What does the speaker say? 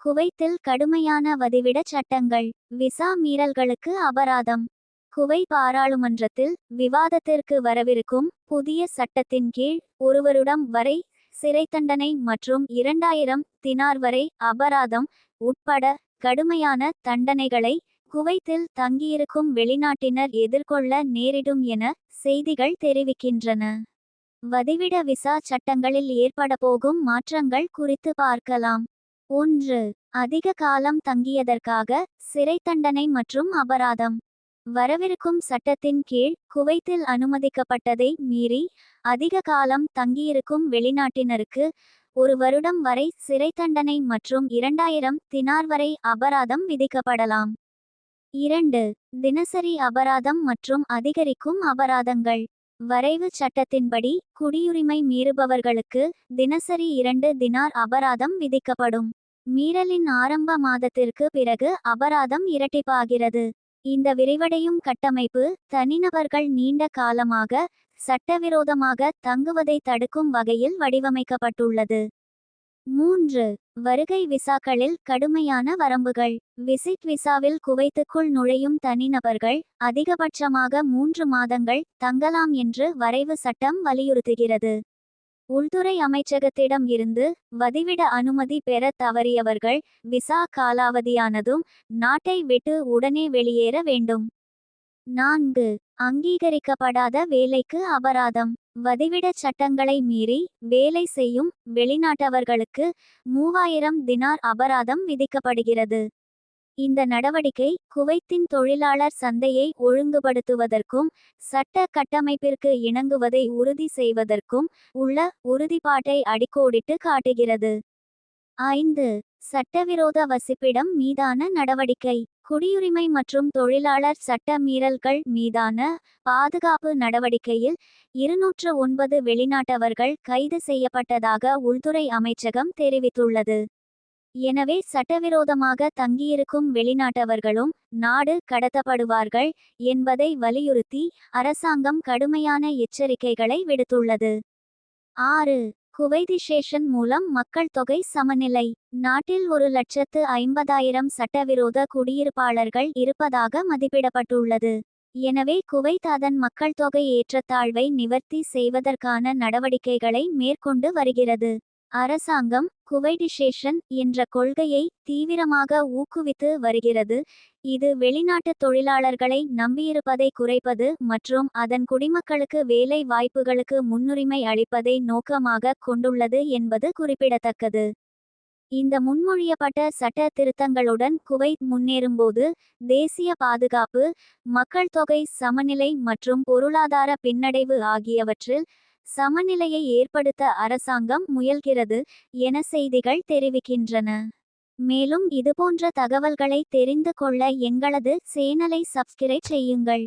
குவைத்தில் கடுமையான வதிவிட சட்டங்கள் விசா மீறல்களுக்கு அபராதம். குவை பாராளுமன்றத்தில் விவாதத்திற்கு வரவிருக்கும் புதிய சட்டத்தின் கீழ் ஒருவருடம் வரை சிறை தண்டனை மற்றும் இரண்டாயிரம் தினார் வரை அபராதம் உட்பட கடுமையான தண்டனைகளை குவைத்தில் தங்கியிருக்கும் வெளிநாட்டினர் எதிர்கொள்ள நேரிடும் என செய்திகள் தெரிவிக்கின்றன. வதிவிட விசா சட்டங்களில் ஏற்படப்போகும் மாற்றங்கள் குறித்து பார்க்கலாம். ஒன்று அதிக காலம் தங்கியதற்காக சிறை தண்டனை மற்றும் அபராதம். வரவிருக்கும் சட்டத்தின் கீழ் குவைத்தில் அனுமதிக்கப்பட்டதை மீறி அதிக காலம் தங்கியிருக்கும் வெளிநாட்டினருக்கு ஒரு வருடம் வரை சிறை தண்டனை மற்றும் இரண்டாயிரம் தினார் வரை அபராதம் விதிக்கப்படலாம். இரண்டு தினசரி அபராதம் மற்றும் அதிகரிக்கும் அபராதங்கள். வரைவு சட்டத்தின்படி குடியுரிமை மீறுபவர்களுக்கு தினசரி இரண்டு தினார் அபராதம் விதிக்கப்படும். மீறலின் ஆரம்ப மாதத்திற்கு பிறகு அபராதம் இரட்டிப்பாகிறது. இந்த விரிவடையும் கட்டமைப்பு தனிநபர்கள் நீண்ட காலமாக சட்டவிரோதமாக தங்குவதை தடுக்கும் வகையில் வடிவமைக்கப்பட்டுள்ளது. மூன்று வருகை விசாக்களில் கடுமையான வரம்புகள். விசிட் விசாவில் குவைத்துக்குள் நுழையும் தனிநபர்கள் அதிகபட்சமாக மூன்று மாதங்கள் தங்கலாம் என்று வரைவு சட்டம் வலியுறுத்துகிறது. உள்துறை அமைச்சகத்திடம் இருந்து வதிவிட அனுமதி பெற தவறியவர்கள் விசா காலாவதியானதும் நாட்டை விட்டு உடனே வெளியேற வேண்டும். நான்கு. அங்கீகரிக்கப்படாத வேலைக்கு அபராதம். வதிவிட சட்டங்களை மீறி வேலை செய்யும் வெளிநாட்டவர்களுக்கு மூவாயிரம் தினார் அபராதம் விதிக்கப்படுகிறது. இந்த நடவடிக்கை குவைத்தின் தொழிலாளர் சந்தையை ஒழுங்குபடுத்துவதற்கும் சட்ட கட்டமைப்பிற்கு இணங்குவதை உறுதி செய்வதற்கும் உள்ள உறுதிப்பாட்டை அடிக்கோடிட்டு காட்டுகிறது. ஐந்து. சட்டவிரோத வசிப்பிடம் மீதான நடவடிக்கை. குடியுரிமை மற்றும் தொழிலாளர் சட்ட மீறல்கள் மீதான பாதுகாப்பு நடவடிக்கையில் இருநூற்று ஒன்பது வெளிநாட்டவர்கள் கைது செய்யப்பட்டதாக உள்துறை அமைச்சகம் தெரிவித்துள்ளது. எனவே சட்டவிரோதமாக தங்கியிருக்கும் வெளிநாட்டவர்களும் நாடு கடத்தப்படுவார்கள் என்பதை வலியுறுத்தி அரசாங்கம் கடுமையான எச்சரிக்கைகளை விடுத்துள்ளது. ஆறு. குவைதிஷேஷன் மூலம் மக்கள் தொகை சமநிலை. நாட்டில் ஒரு லட்சத்து ஐம்பதாயிரம் சட்டவிரோத குடியிருப்பாளர்கள் இருப்பதாக மதிப்பிடப்பட்டுள்ளது. எனவே குவைத் அதன் மக்கள் தொகை ஏற்றத்தாழ்வை நிவர்த்தி செய்வதற்கான நடவடிக்கைகளை மேற்கொண்டு வருகிறது. அரசாங்கம் குவைடிசேஷன் என்ற கொள்கையை தீவிரமாக ஊக்குவித்து வருகிறது. இது வெளிநாட்டு தொழிலாளர்களை நம்பியிருப்பதை குறைப்பது மற்றும் அதன் குடிமக்களுக்கு வேலை வாய்ப்புகளுக்கு முன்னுரிமை அளிப்பதை நோக்கமாக கொண்டுள்ளது என்பது குறிப்பிடத்தக்கது. இந்த முன்மொழியப்பட்ட சட்ட திருத்தங்களுடன் குவைத் முன்னேறும்போது தேசிய பாதுகாப்பு மக்கள் தொகை சமநிலை மற்றும் பொருளாதார பின்னடைவு ஆகியவற்றில் சமநிலையை ஏற்படுத்த அரசாங்கம் முயல்கிறது என செய்திகள் தெரிவிக்கின்றன. மேலும் இதுபோன்ற தகவல்களை தெரிந்து கொள்ள எங்களது சேனலை சப்ஸ்கிரைப் செய்யுங்கள்.